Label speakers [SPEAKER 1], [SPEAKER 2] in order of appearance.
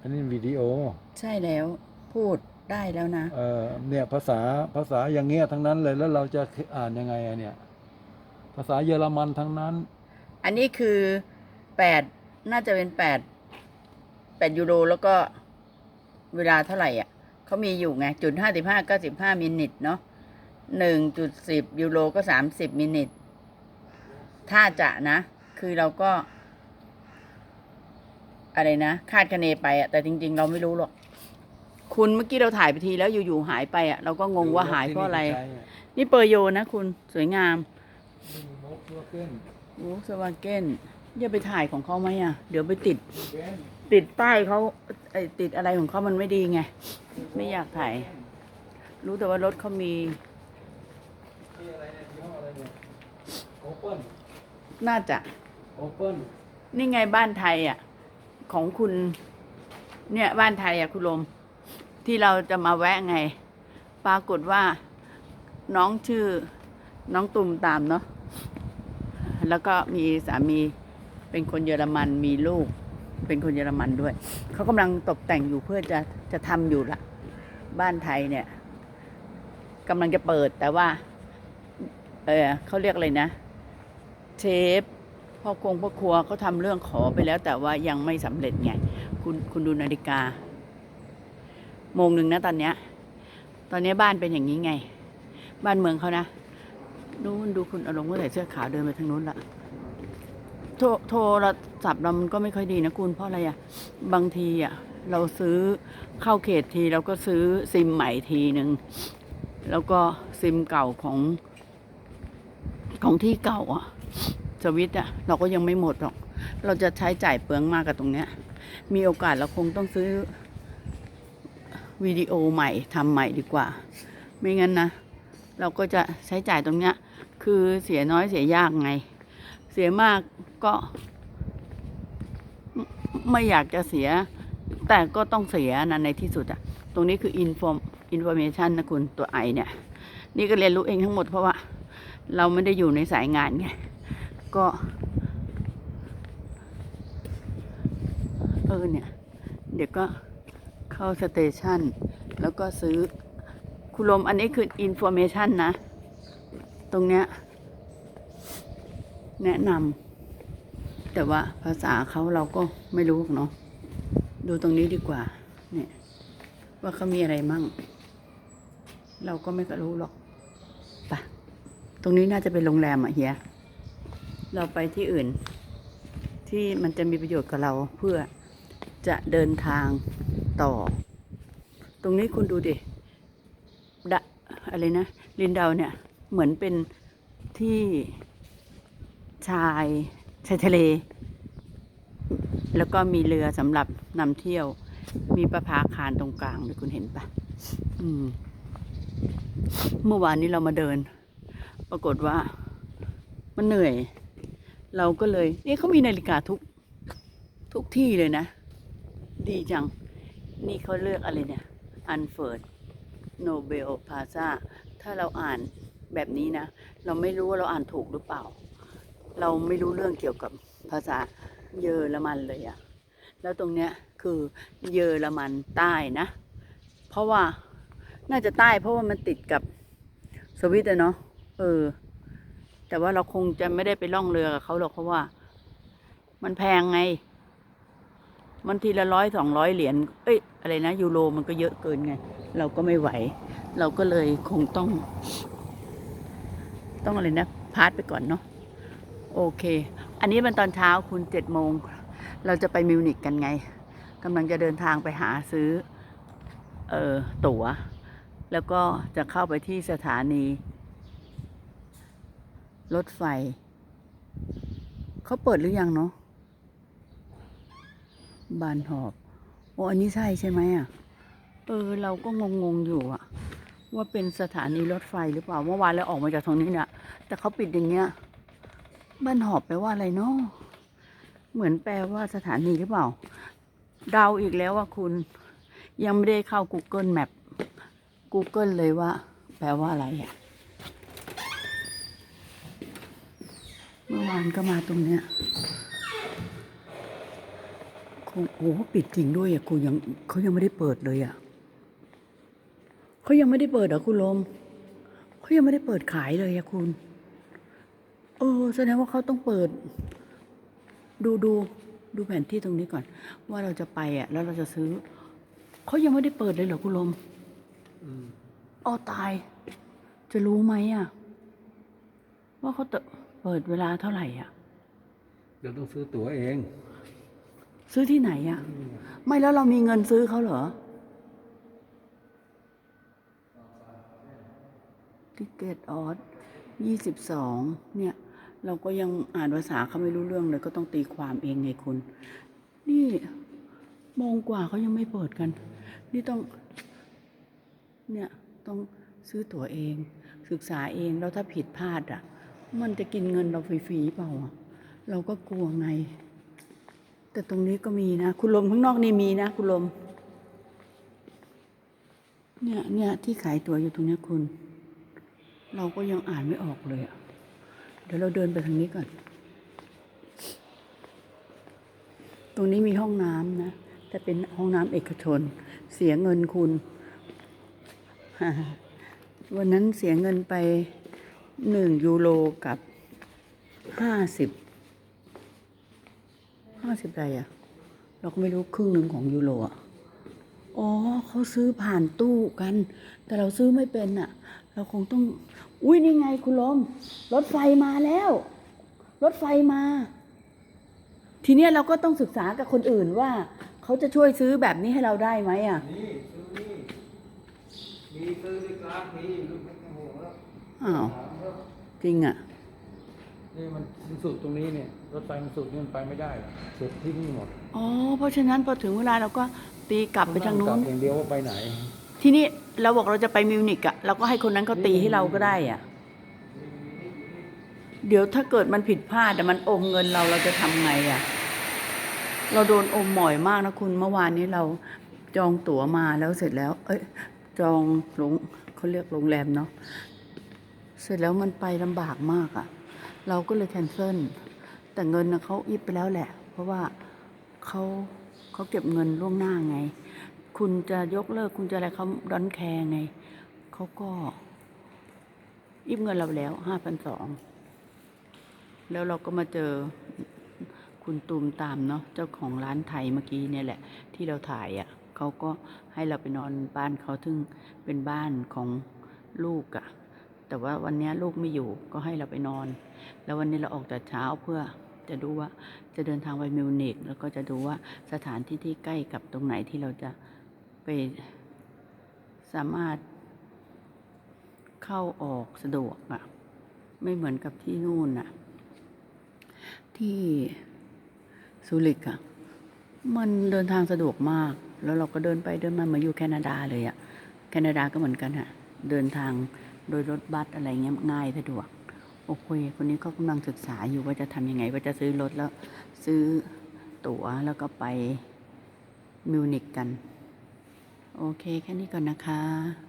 [SPEAKER 1] อันนี้วิดีโอ
[SPEAKER 2] ใช่แล้ว พูดได้แล้วนะ
[SPEAKER 1] เออเนี่ยภาษาภาษาอย่างเงี้ยทั้งนั้นเลยแล้วเราจะอ่านยังไงอะเนี่ย ภาษาเยอรมันทั้งนั้น
[SPEAKER 2] อันนี้คือแปดน่าจะเป็นแปดแปดยูโรแล้วก็เวลาเท่าไหร่อะเขามีอยู่ไงจุดห้าสิบห้าก็สิบห้ามินิทเนาะหนึ่งจุดสิบยูโรก็สามสิบมินิทถ้าจะนะ คือเราก็ อะไรนะ คาดคะเนไปอะแต่จริง ๆ เราไม่รู้หรอก คุณเมื่อกี้เราถ่ายไปทีแล้วอยู่ๆหายไปอะเราก็งงว่าหายเพราะอะไร นี่เปอร์โยนะคุณสวยงามโวลสวาเกนอย่าไปถ่ายของเขาไหมอะเดี๋ยวไปติด ติดป้ายเขาไอ้ติดอะไรของเขามันไม่ดีไง ไม่อยากถ่าย รู้แต่ว่ารถเขามี
[SPEAKER 1] โอเปิล
[SPEAKER 2] น่าจะ
[SPEAKER 1] โอเปิล
[SPEAKER 2] นี่ไงบ้านไทยอะ ของคุณเนี่ยบ้านไทยอะคุณลม ที่เราจะมาแวะไง ปรากฏว่าน้องชื่อน้องตุมตามเนาะแล้วก็มีสามีเป็นคนเยอรมันมีลูก เป็นคนเยอรมันด้วย เขากำลังตกแต่งอยู่เพื่อจะจะทำอยู่ละบ้านไทยเนี่ยกำลังจะเปิดแต่ว่า เออเขาเรียกอะไรนะ เชฟ พ่อคงพ่อครัวเขาทำเรื่องขอไปแล้วแต่ว่ายังไม่สำเร็จไง คุณคุณดูนาฬิกา โมงหนึ่งนะตอนเนี้ย ตอนนี้บ้านเป็นอย่างนี้ไง บ้านเมืองเขานะนู้นดูคุณอารมณ์ก็ใส่เสื้อขาวเดินไปทางนู้นละโทรโทรศัพท์เรามันก็ไม่ค่อยดีนะคุณเพราะอะไรอะบางทีอะเราซื้อเข้าเขตทีเราก็ซื้อซิมใหม่ทีหนึ่งแล้วก็ซิมเก่าของของที่เก่าอะ สวิตอะเราก็ยังไม่หมดหรอก เราจะใช้จ่ายเปลืองมากกับตรงเนี้ย มีโอกาสเราคงต้องซื้อวิดีโอใหม่ทำใหม่ดีกว่า ไม่งั้นนะ เราก็จะใช้จ่ายตรงเนี้ย คือเสียน้อยเสียยากไง เสียมากก็ไม่อยากจะเสีย แต่ก็ต้องเสียนะในที่สุดอะตรงนี้คือ inform information นะคุณตัวไอเนี่ย นี่ก็เรียนรู้เองทั้งหมดเพราะว่า เราไม่ได้อยู่ในสายงานไง ก็ เออเนี่ย เดี๋ยวก็เข้าสเตชันแล้วก็ซื้อ คุณลมอันนี้คืออินโฟเมชันนะ ตรงเนี้ย แนะนำแต่ว่าภาษาเขาเราก็ไม่รู้เนาะดูตรงนี้ดีกว่า เนี่ย ว่าเขามีอะไรมั่ง เราก็ไม่รู้หรอกไปะตรงนี้น่าจะเป็นโรงแรมอะเฮีย เราไปที่อื่น ที่มันจะมีประโยชน์กับเราเพื่อจะเดินทางต่อ ตรงนี้คุณดูดิดะอะไรนะ ลินดาวเนี่ยเหมือนเป็นที่ชายชายทะเล แล้วก็มีเรือสำหรับนำเที่ยว มีประภาคารตรงกลางด้วยคุณเห็นปะอืมเมื่อวานนี้เรามาเดิน ปรากฏว่ามันเหนื่อย เราก็เลยเอ๊ะเขามีนาฬิกาทุกทุกที่เลยนะ ดีจัง นี่เขาเลือกอะไรเนี่ยอันเฟิร์ดโนเบลพาซาถ้าเราอ่านแบบนี้นะ เราไม่รู้ว่าเราอ่านถูกหรือเปล่า เราไม่รู้เรื่องเกี่ยวกับภาษาเยอรมันเลยอะแล้วตรงเนี้ยคือเยอรมันใต้นะ เพราะว่าน่าจะใต้เพราะว่ามันติดกับสวิตเนาะเออ แต่ว่าเราคงจะไม่ได้ไปล่องเรือกับเขาหรอกเพราะว่า มันแพงไง มันทีละร้อยสองร้อยเหรียญเอ้ยอะไรนะยูโรมันก็เยอะเกินไง เราก็ไม่ไหว เราก็เลยคงต้อง ต้องอะไรนะพาร์ทไปก่อนเนาะโอเค อันนี้มันตอนเช้าคุณเจ็ดโมง เราจะไปมิวนิกกันไงกำลังจะเดินทางไปหาซื้อ เออตั๋ว แล้วก็จะเข้าไปที่สถานี รถไฟ เขาเปิดหรือยังเนาะบานหอบโอ้อันนี้ใช่ใช่ไหมอะ เออ เราก็งงๆอยู่อะว่าเป็นสถานีรถไฟหรือเปล่าเมื่อวานเราออกมาจากตรงนี้เนี่ยแต่เขาปิดอย่างเงี้ยบ้านหอบแปลว่าอะไรเนาะเหมือนแปลว่าสถานีหรือเปล่าเดาอีกแล้วว่าคุณยังไม่ได้เข้า Google Map Google เลยว่า แปลว่าอะไรอะ มื่อวานก็มาตรงเนี้ยคงโอ้โหปิดจริงด้วยอะคุณยังเขายังไม่ได้เปิดเลยอะเขายังไม่ได้เปิดเหรอคุณลมเขายังไม่ได้เปิดขายเลยอะคุณเออแสดงว่าเขาต้องเปิด ดูดูดูแผนที่ตรงนี้ก่อน ว่าเราจะไปอะ แล้วเราจะซื้อเขายังไม่ได้เปิดเลยเหรอคุณลม
[SPEAKER 1] อืม
[SPEAKER 2] อ้อตาย จะรู้ไหมอะ ว่าเขาจะ เปิดเวลาเท่าไหร่อะ
[SPEAKER 1] เดี๋ยวต้องซื้อตั๋วเอง
[SPEAKER 2] ซื้อที่ไหนอะ ไม่แล้วเรามีเงินซื้อเขาเหรอทิเกตออสยี่สิบสองเนี่ย เราก็ยังอ่านภาษาเขาไม่รู้เรื่องเลย ก็ต้องตีความเองไงคุณ นี่โมงกว่าเขายังไม่เปิดกัน นี่ต้อง เนี่ย ต้องซื้อตั๋วเอง ศึกษาเองแล้วถ้าผิดพลาดอะ มันจะกินเงินเราฟรีๆเปล่าเราก็กลัวไง แต่ตรงนี้ก็มีนะ คุณลมข้างนอกนี่มีนะ คุณลม เนี่ยเนี่ยที่ขายตัวอยู่ตรงนี้คุณ เราก็ยังอ่านไม่ออกเลยอะเดี๋ยวเราเดินไปทางนี้ก่อน ตรงนี้มีห้องน้ำนะแต่เป็นห้องน้ำเอกชน เสียเงินคุณ วันนั้นเสียเงินไป หนึ่งยูโรกับห้าสิบห้าสิบไรอะเราก็ไม่รู้ครึ่งหนึ่งของยูโรอะอ๋อเขาซื้อผ่านตู้กัน แต่เราซื้อไม่เป็นอะเราคงต้อง อุ้ยนี่ไงคุณลม รถไฟมาแล้ว รถไฟมา ทีเนี้ยเราก็ต้องศึกษากับคนอื่นว่า เขาจะช่วยซื้อแบบนี้ให้เราได้ไหมอะ
[SPEAKER 1] นี่ซื้อนี่มีซื้อด้วยกันมีลูกไม่ต้องห่วงแล้ว
[SPEAKER 2] อ้าว
[SPEAKER 1] ถามแล้ว
[SPEAKER 2] จริงอะ
[SPEAKER 1] นี่มันสิ้นสุดตรงนี้เนี่ยรถไฟมันสุดนี่มันไปไม่ได้หรอกสุดที่นี่หมด
[SPEAKER 2] อ๋อ เพราะฉะนั้นพอถึงเวลาเราก็ตีกลับไปทางนู้
[SPEAKER 1] กลั
[SPEAKER 2] น
[SPEAKER 1] บอย่างเดียวว่าไปไหน
[SPEAKER 2] ทีนี้เราบอกเราจะไปมิวนิกอะเราก็ให้คนนั้นเขาตีให้เราก็ได้อะเดี๋ยวถ้าเกิดมันผิดพลาดแต่มันอมเงินเราเราจะทำไงอะเราโดนอมหมอยมากนะคุณเมื่อวานนี้เราจองตั๋วมาแล้วเสร็จแล้ว เอ้ย จองโรงเขาเรียกโรงแรมเนาะ เสร็จแล้วมันไปลำบากมากอะเราก็เลยแคนเซิลแต่เงินนะเขาอิบไปแล้วแหละ เพราะว่าเขาเขาเก็บเงินล่วงหน้าไง คุณจะยกเลิกคุณจะอะไรเขาดอนแคร์ไงเขาก็ยิบเงินเราแล้วห้าพันสองแล้วเราก็มาเจอคุณตูมตามเนาะเจ้าของร้านไทยเมื่อกี้เนี่ยแหละ ที่เราถ่ายอะ่ะเขาก็ให้เราไปนอนบ้านเขาซึ่งเป็นบ้านของลูกอะ่ะ แต่ว่าวันนี้ลูกไม่อยู่ก็ให้เราไปนอน แล้ววันนี้เราออกแต่เช้าเพื่อจะดูว่าจะเดินทางไปมิวนิกแล้วก็จะดูว่าสถานที่ที่ใกล้กับตรงไหนที่เราจะไปสามารถเข้าออกสะดวกอะไม่เหมือนกับที่นู่นอะที่ซูริกอะมันเดินทางสะดวกมาก แล้วเราก็เดินไปเดินมาเหมาอยู่แคนาดาเลยอะแคนาดาก็เหมือนกันอะเดินทาง โดยรถบัสอะไรเงี้ยง่ายสะดวก โอเคคนนี้ก็กำลังศึกษาอยู่ว่าจะทำยังไง ว่าจะซื้อรถแล้วซื้อตั๋วแล้วก็ไปมิวนิกกัน โอเค แค่นี้ก่อนนะคะ